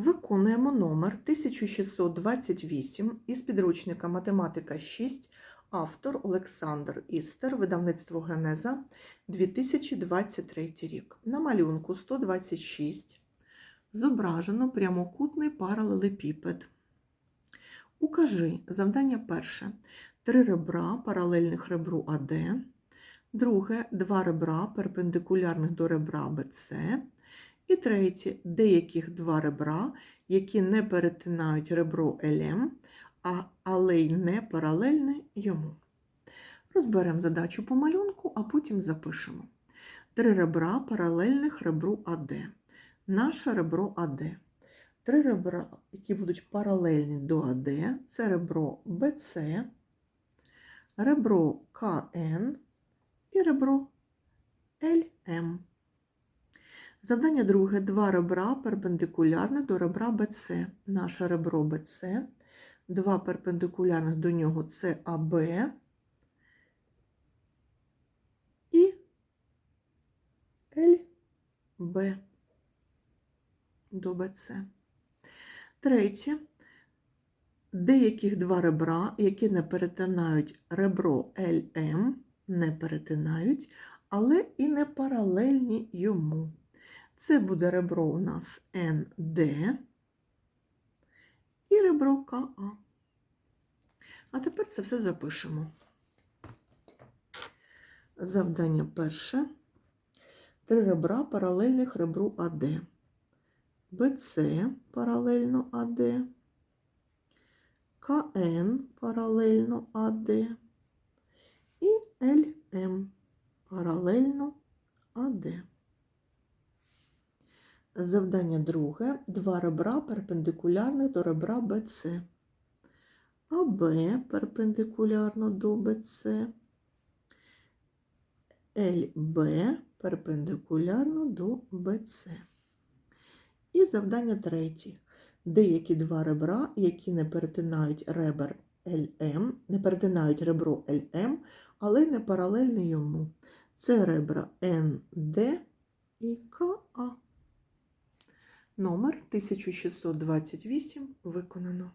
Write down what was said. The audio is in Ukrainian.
Виконуємо номер 1628 із підручника Математика 6, автор Олександр Істер, видавництво Генеза, 2023 рік. На малюнку 126 зображено прямокутний паралелепіпед. Укажи завдання перше. Три ребра паралельних ребру АД. Друге два ребра перпендикулярних до ребра БЦ. І третє деяких два ребра, які не перетинають ребро ЛМ, але й не паралельне йому. Розберемо задачу по малюнку, а потім запишемо. Три ребра паралельних ребру АД. Наше ребро АД. Три ребра, які будуть паралельні до АД, це ребро БЦ, ребро КН і ребро ЛМ. Завдання друге. Два ребра перпендикулярних до ребра БЦ. Наше ребро БЦ. Два перпендикулярних до нього це АБ і ЛБ до БЦ. Третє. Деяких два ребра, які не перетинають ребро ЛМ, не перетинають, але і не паралельні йому. Це буде ребро у нас НД і ребро КА. А тепер це все запишемо. Завдання перше. Три ребра паралельних ребру АД. БЦ паралельно АД, КН паралельно АД і ЛМ паралельно АД. Завдання друге. Два ребра перпендикулярних до ребра БЦ. АБ перпендикулярно до БЦ. ЛБ перпендикулярно до БЦ. І завдання третє. Деякі два ребра, які не перетинають ребер ЛМ, не перетинають ребро ЛМ, але не паралельні йому. Це ребра НД і КА. Номер 1628 виконано.